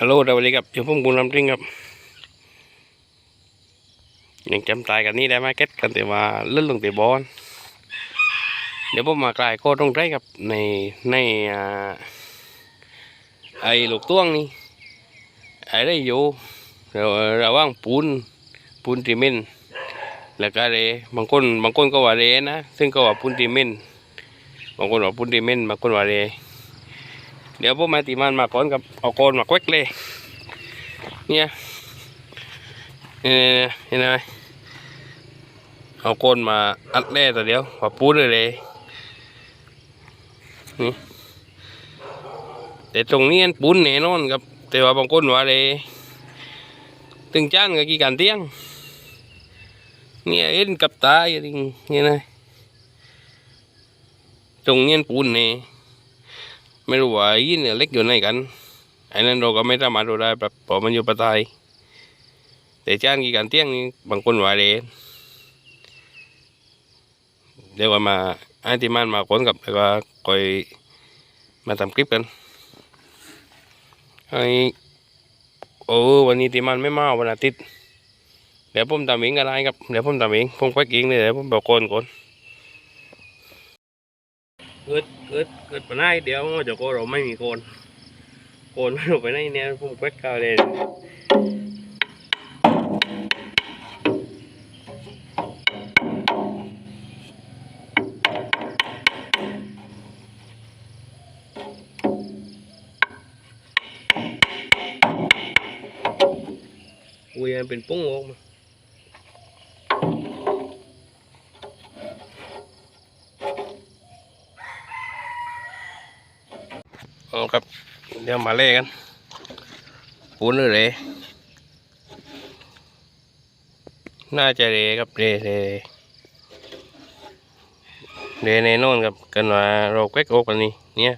ฮัลโหลสวัสดีครับอยู่ผมบุญลำริงครับยังจำตายกันนี่ได้ไหมเก็ตกันแต่ว่าเลื่อนลงแต่บอลเดี๋ยวผมมากลายโคตรงไรครับในในอ่าไอ้ลูกต้วงนี่ไอ้ได้อยู่เราระว่างปูนปูนตีเมนแล้วก็เรบางคนบางคนก็ว่าเรนะ ซึ่งก็ว่าปูนตีเมนบางคนว่าปูนตีเมนบางคนว่าเร เดี๋ยวพวกมาตีมันมาก่อนกับเอาโกนมาแกวกเลยเนี่ยเนี่ยเห็นไหมเอาโกนมาอัดแร่ตัวเดียวมาปูเลยเลยนี่แต่ตรงนี้อันปูนแน่นอนครับ แต่ว่าบางคนว่าเลยตึงจ้านกับกี่การเตี้ยงเนี่ยเห็นกับตาอย่างนี้เนี่ยนะตรงนี้ปูนเนี่ย ไม่รู้ว่าไอ้เนี่ยเล็กอยู่ไหนกันไอ้นั้นเราก็ไม่สามารถรู้ได้แบบเพราะมันอยู่ประทศไทยแต่จ้านกี่การเตี้ยงนี่บางคนว่าเลยเดี๋ยวว่ามาไอ้ที่มันมาคนกับแล้วก็คอยมาทำคลิปกันไอ้โอ้วันนี้ที่มันไม่มาวันอาทิตย์เดี๋ยวผมทำเองก็ได้ครับเดี๋ยวผมทำเองผมแควกเองเลยเดี๋ยวผมบอกคนก่อน เกิดเกิดเกิดปัญหาเดี๋ยวเจ้าโกเราไม่มีโกนโกนไม่รู้ไปไหนเนี่ยผมแควกเขาเลยอุ้ยมันเป็นปุ้งออกมา เอา ครับ เดี๋ยวมาเล่กันปูนหรือเรน่าจะเรครับเรเรเรแน่นอนครับกันว่าเราแควกออกปันนี้เนี่ย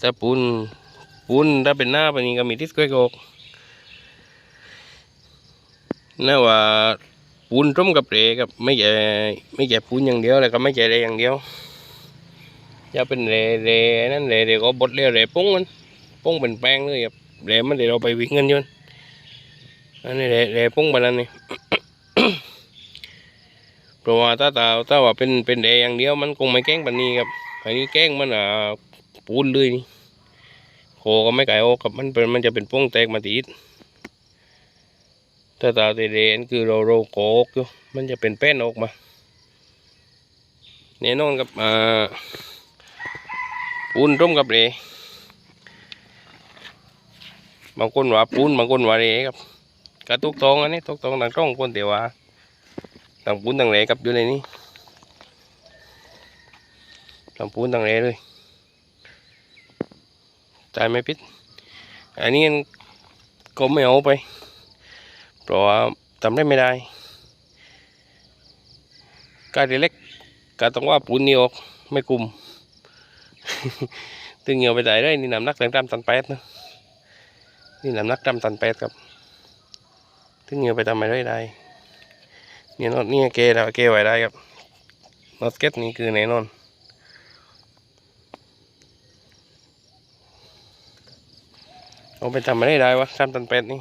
ถ้าปูนปูนถ้าเป็นหน้าปันนี้ก็มีทิศแควกออกน่าว่าปูนร่มกับเรครับไม่ใช่ไม่ใช่ปูนอย่างเดียวแล้วก็ไม่ใช่เรอย่างเดียว จะเป็นเรเรนั่นเรเรก็บดเรเรปุ้งมันปุ้งเป็นแป้งเลยครับเรมันเดี๋ยวเราไปวิ่งกันอยนอันนี้เรเรปุ้งไปแล้วนี่เพราะว่าถ้าตาถ้าว่าเป็นเป็นเรอย่างเดียวมันคงไม่แกล้งแบบนี้ครับอันนี้แกล้งมันอะปูนเลยนี่โคก็ไม่ไก่ออกครับมันเป็นมันจะเป็นปุ้งแตกมาตีดถ้าตาเรเรนคือเราเราโกกอยู่มันจะเป็นแป้นออกมาแน่นอนครับอ่า ปูนร่มกับเรบางคนว่าปูนบางคนว่าเรครับกระตุกทองอันนี้ตุกทองต่างช่องคนแต่ว่าต่างปูนต่างเรครับอยู่ในนี้ต่างปูนต่างเรเลยตายไม่พิษอันนี้ก็ไม่เอาไป เพราะว่าทำได้ไม่ได้การเล็กก็ต้องว่าปูนนี่ออกไม่กลุ่ม ตึงเหนียวไปได้เลยนี่น้ำหนักแรงตามตันแปดนะนี่น้ำหนักตามตันแปดครับตึงเหนียวไปทำอะไรได้เนี่ยน็อตนี่เกแล้วเกไว้ได้ครับน็อตเก็ตนี่คือแน่นอนเอาไปทำอะไรได้วะตามตันแปดนี่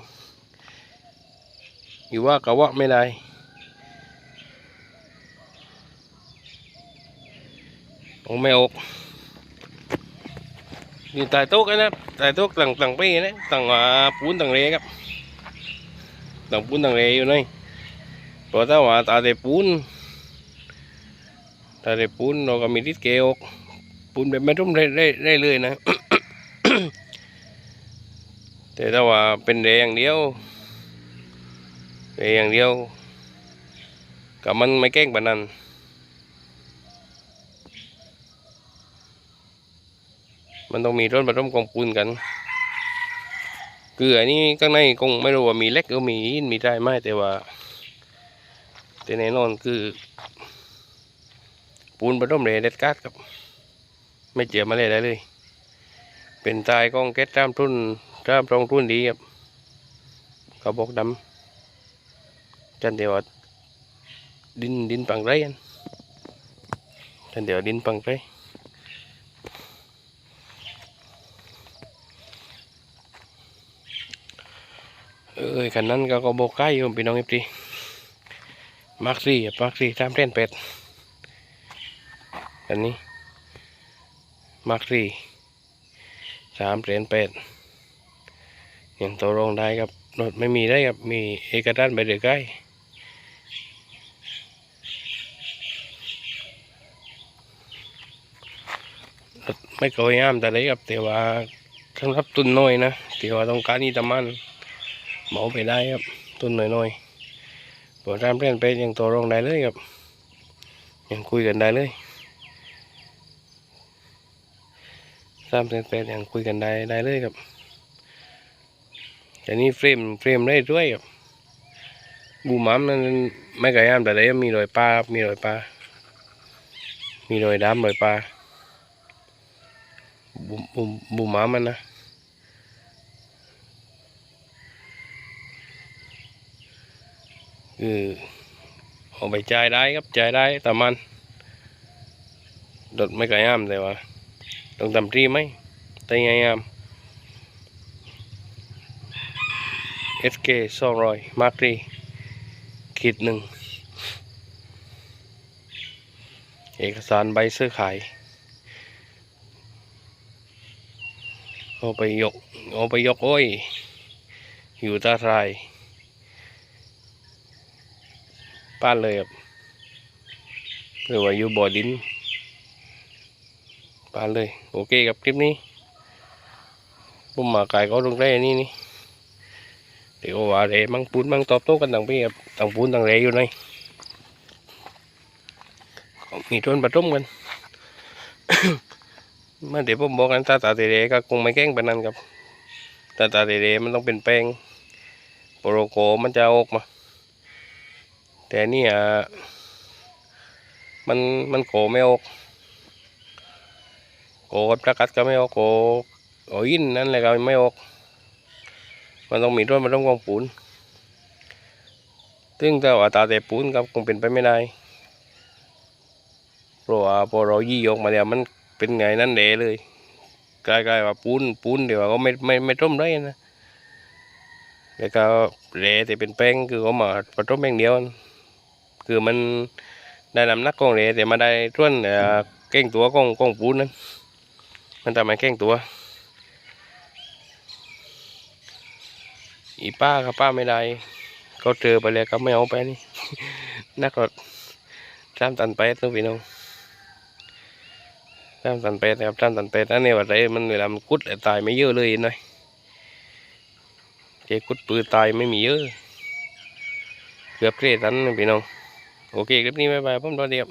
อยู่ว่ากะว่าไม่ได้เอาไม่ออก อยู่ใต้โต๊ะนะครัต้โต๊ะต่างต่างไปนะต่างปูนต่างเรครับต่างปูนต่างเรอยู่นี่เพราะถ้าว่าตาแต่ปูนตาแต่ปูนเราก็มีทิศเกออกปูนแบบไม่ทุ่มได้ได้เลยนะ แต่ถ้าว่าเป็นเรอย่างเดียวเรอย่างเดียวกับมันไม่แก้งแบบนั้นันต้องมีรถบรรทุกกองปูนกันคืออันนี้ข้างในคงไม่รู้ว่ามีเล็กหรือมีหินมีได้ไหมแต่ว่า แต่แน่นอนคือ ปูนบรรทุกเรเด็ดกาดครับ ไม่เจียมาเลยได้เลย เป็นตายกองเก็ตตามทุนตามตรงทุนดีครับเขาบอกดำจันเดียวดินดินปังไรอันจันเดียวดินปังไร เอ้ยคันนั้นก็ก็โบกใกล้อยู่พี่น้องเอฟซีมาร์คซี่มาร์คซี่ตามเต้นเป็ดอันนี้มาร์คซี่สามเหรียญเป็ดยังตัวรองได้ครับรถไม่มีได้ครับมีเอกดันไปเดือใกล้รถไม่โกยงามแต่เลยครับแต่ว่าสำหรับตุนน้อยนะแต่ว่าต้องการนี่ตะมัน เหมาไปได้ครับต้นหน้อยๆปวดรามเล่นไปยังตัวรองได้เลยครับ ยังคุยกันได้เลยสามเซนเป็ดยังคุยกันได้ได้เลยครับแต่นี่เฟรมเฟรมได้ด้วยครับบูมัมนั้นไม่ไกลยามแต่ได้มีรอยปลามีรอยปลามีรอยดำรอยปลาบูบูบูมัมมันนะ คือเอาไปจ่ายได้ครับจ่ายได้แต่มันดดไม่ไกลยามแต่ว่าต้องทำรีไหมแต่ไงยาม SK สองร้อยมาร์กรีขีดหนึ่งเอกสารใบซื้อขายเอาไปยกเอาไปยก โอ้ย อยู่ตาทราย ป้านเลยครับหรือว่าอยู่บ่อดินป้านเลย โอเคครับคลิปนี้ผมมาไก่เขาตรงแร่นี่นี่เดี๋ยวว่าเรมังปูนมังตอบโต้กันต่างพี่ครับต่างปูนต่างเรอยู่ในมีทวนประต้มกันเมื่อเดี๋ยวผมบอกกันตาตาเตเรก็คงไม่แกล้งปนนั้นครับตาตาเตเรมันต้องเป็นแป้งโปรโกมันจะออกมา แต่เนี่ยมันมันโกไม่ออกโกกับประกัดก็ไม่ออกโกโอ้ยินนั่นแหละก็ไม่ออก มันต้องมีด้วยมันต้องกองปูนซึ่งถ้าว่าตาแต่ปูนครับคงเป็นไปไม่ได้เพราะว่าพอเรายี่ออกมาเนี่ยมันเป็นไงนั่นเดเลยกลายๆว่าปูนปูนเดี๋ยวก็ไม่ไม่ไม่ต้มได้นะแล้วก็เละแต่เป็นแป้งคือเขามาผสมแป้งเดียว คือมันได้น้ำหนักของเหลแต่มาได้ส่วนเอ่อเก้งตัวของของปูนนั้นมันทำให้เก้งตัว อีป้าครับป้าไม่ได้เขาเจอไปแล้วก็ไม่เอาไปนี่ นักรถสามตันแปดนะพี่น้องสามตันแปดนะครับสามตันแปดอันนี้ว่าไรมันเวลามันกุดแล้วตายไม่เยอะเลยหน่อยเจกุดปืนตายไม่มีเยอะ เกือบเทตันนะพี่น้อง โอเคคลิปนี้บ๊ายบายผมตัวเดียบ